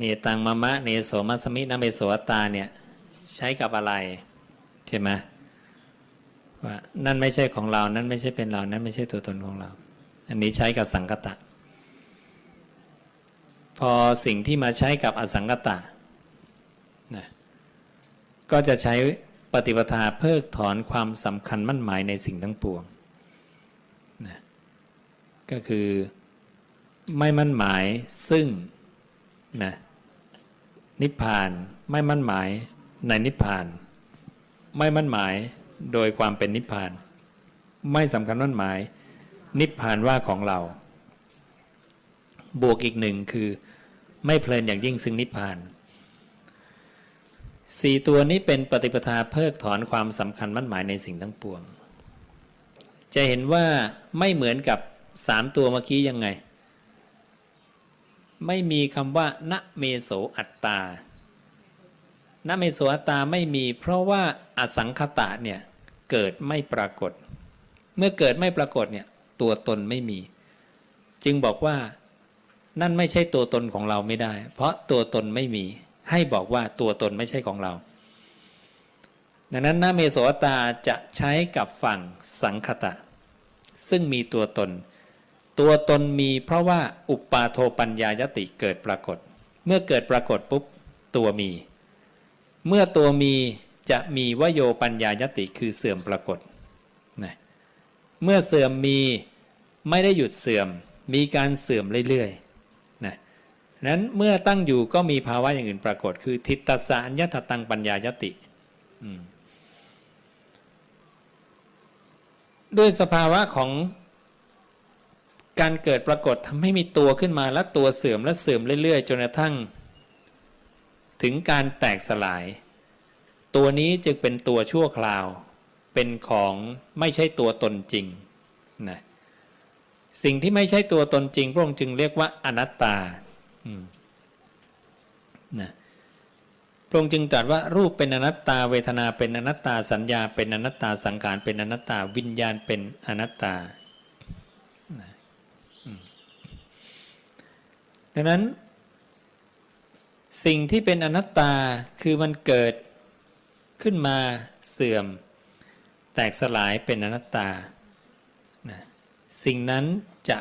เนตังมะมะเนโสมัสมินะเมโสอัตตาเนี่ยใช้กับอะไรใช่ไหมว่านั่นไม่ใช่ของเรานั่นไม่ใช่เป็นเรานั่นไม่ใช่ตัวตนของเรา อันนี้ใช้กับสังกตะ พอสิ่งที่มาใช้กับอสังกตะนะก็จะใช้ปฏิปทาเพิกถอนความสำคัญมั่นหมายในสิ่งทั้งปวงนะก็คือไม่มั่นหมายซึ่งนะ นิพพานไม่มั่นหมายในนิพพาน ไม่มั่นหมายโดยความเป็นนิพพาน ไม่สำคัญมั่นหมาย นิพพานว่าของเรา บวกอีกหนึ่งคือ ไม่เพลินอย่างยิ่งซึ่งนิพพานสี่ตัวนี้เป็นปฏิปทาเพิกถอนความสำคัญมั่นหมายในสิ่งทั้งปวง จะเห็นว่าไม่เหมือนกับสามตัวเมื่อกี้ยังไง ไม่มีคำว่าณเมโสอัตตาณเมโสอัตตาไม่มี เพราะว่าอสังคตะเนี่ยเกิดไม่ปรากฏ เมื่อเกิดไม่ปรากฏเนี่ยตัวตนไม่มี จึงบอกว่านั่นไม่ใช่ตัวตนของเราไม่ได้ เพราะตัวตนไม่มี ให้บอกว่าตัวตนไม่ใช่ของเรา ดังนั้นนาเมโสอัตตาจะใช้กับฝั่งสังคตะ ซึ่งมีตัวตน ตัวตนมีเพราะว่าอุปาโทปัญญายติเกิดปรากฏ เมื่อเกิดปรากฏปุ๊บตัวมี เมื่อตัวมีจะมีวโยปัญญายติคือเสื่อมปรากฏนะเมื่อเสื่อมมีไม่ได้หยุดเสื่อม มีการเสื่อมเรื่อยๆนะนั้นเมื่อตั้งอยู่ก็มีภาวะอย่างอื่นปรากฏ คือทิตตสาอัญญตตังปัญญายติด้วยสภาวะของ การเกิดปรากฏทำให้มีตัวขึ้นมาและตัวเสื่อมและเสื่อมเรื่อยๆ จนกระทั่ง ถึงการแตกสลาย ตัวนี้จึงเป็นตัวชั่วคราว เป็นของไม่ใช่ตัวตนจริงนะสิ่งที่ไม่ใช่ตัวตนจริง พระองค์จึงเรียกว่าอนัตตานะพระองค์จึงตรัสว่ารูปเป็นอนัตตา เวทนาเป็นอนัตตาสัญญา เป็นอนัตตาสังขารเป็นอนัตตาวิญญาณเป็นอนัตตา ดังนั้น สิ่งที่เป็นอนัตตาคือมันเกิดขึ้นมาเสื่อม แตกสลายเป็นอนัตตานะสิ่งนั้นจะ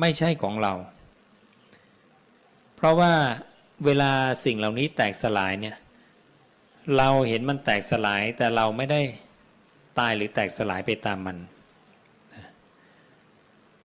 ไม่ใช่ของเรา เพราะว่าเวลาสิ่งเหล่านี้แตกสลายเนี่ยเราเห็นมันแตกสลายแต่เราไม่ได้ตายหรือแตกสลายไปตามมัน